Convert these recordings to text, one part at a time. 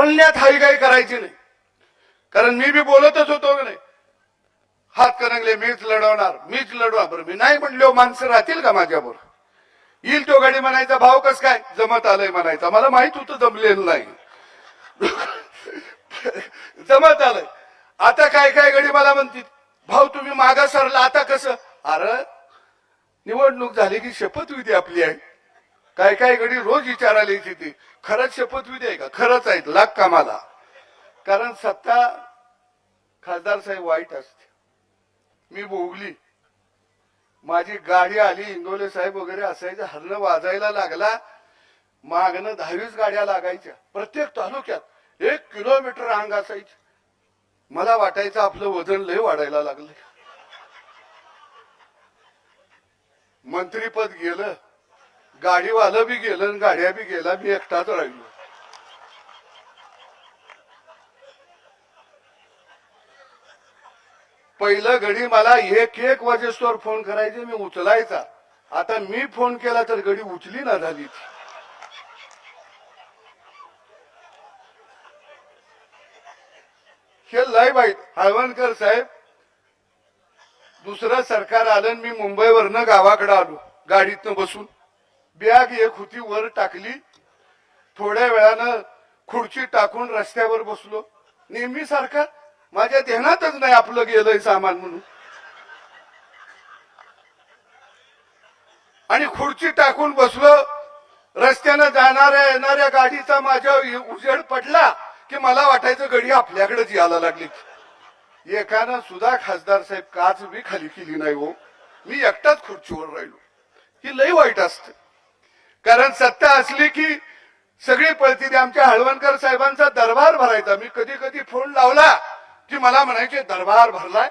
बोलण्यात हाईगाई करायची नाही. कारण मी बी बोलतच होतो नाही. हात करंगले मीच लढवणार मीच लढवा बरं. मी नाही म्हणलो माणसं राहतील का माझ्यावर येईल तो गाडी म्हणायचा भाव कस काय? जमत आलंय म्हणायचा. मला माहीत होतं जमलेलं नाही. जमत आलंय. आता काय काय गडी मला म्हणतील? भाऊ तुम्ही मागा सरला आता कसं? अरे निवडणूक झाली की शपथविधी आपली आहे. काय काय घडी रोज विचारायला यायची ती. खरंच शपथविधी आहे का? खरंच आहेत लाग कामाला. कारण सत्ता खासदार साहेब वाईट असते. मी भोगली. माझी गाडी आली इंगोले साहेब वगैरे असायचं हरणं वाजायला लागला. मागणं दहावीस गाड्या लागायच्या. प्रत्येक तालुक्यात एक किलोमीटर अंग असायची. मला वाटायचं आपलं वजन लय वाढायला लागलं मंत्रीपद गेलं. गाडीवालं बी गेलं आणि गाड्या बी गेला मी एकटाच राहिलो. पहिलं घडी मला एक एक वाजेस्तोवर फोन करायचे मी उचलायचा. आता मी फोन केला तर घडी उचली ना झाली ती. हे लय बाईट हळवणकर साहेब दुसरं सरकार आलं मी मुंबईवरनं गावाकडे आलो गाडीतनं बसून. बॅग एक होती वर टाकली. थोड्या वेळानं खुर्ची टाकून रस्त्यावर बसलो. नेहमी सारखा माझ्या ध्यानातच नाही आपलं गेलंय सामान म्हणून. आणि खुर्ची टाकून बसलो. रस्त्यानं जाणाऱ्या येणाऱ्या गाडीचा माझ्या उजेड पडला की मला वाटायचं गडी आपल्याकडेच यायला लागली एकानं सुद्धा खासदार साहेब काच बी खाली केली नाही हो. मी एकटाच खुर्चीवर राहिलो. ही लई वाईट असते. कारण सत्ता असली की सगळी पळती. आमच्या हळवणकर साहेबांचा दरबार भरायचा. मी कधी कधी फोन लावला की मला म्हणायचे दरबार भरलाय.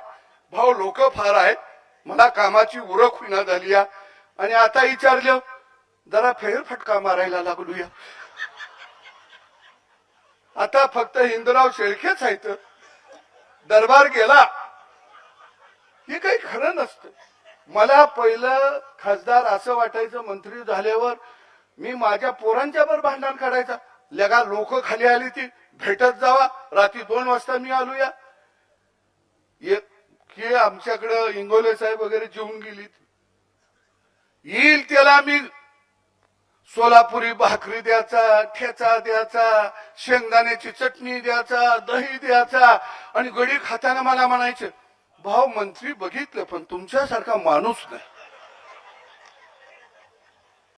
भाऊ लोक फार आहेत. मला कामाची उरक होईना झाली या आणि आता विचारलं जरा फेरफटका मारायला लागलूया. आता फक्त हिंदूराव शेळकेच आहेत. दरबार गेला. हे काही खरं नसतं. मला पहिलं खासदार असं वाटायचं मंत्री झाल्यावर मी माझ्या पोरांच्या वर भांडण काढायचा. लगा लोक खाली आली ती भेटत जावा. रात्री दोन वाजता मी आलो या की आमच्याकडं इंगोले साहेब वगैरे जेवून गेली येईल त्याला मी. सोलापुरी भाकरी द्यायचा ठेचा द्यायचा शेंगदाण्याची चटणी द्यायचा दही द्यायचा. आणि गडी खाताना मला म्हणायचे भाऊ मंत्री बघितलं पण तुमच्यासारखा माणूस नाही.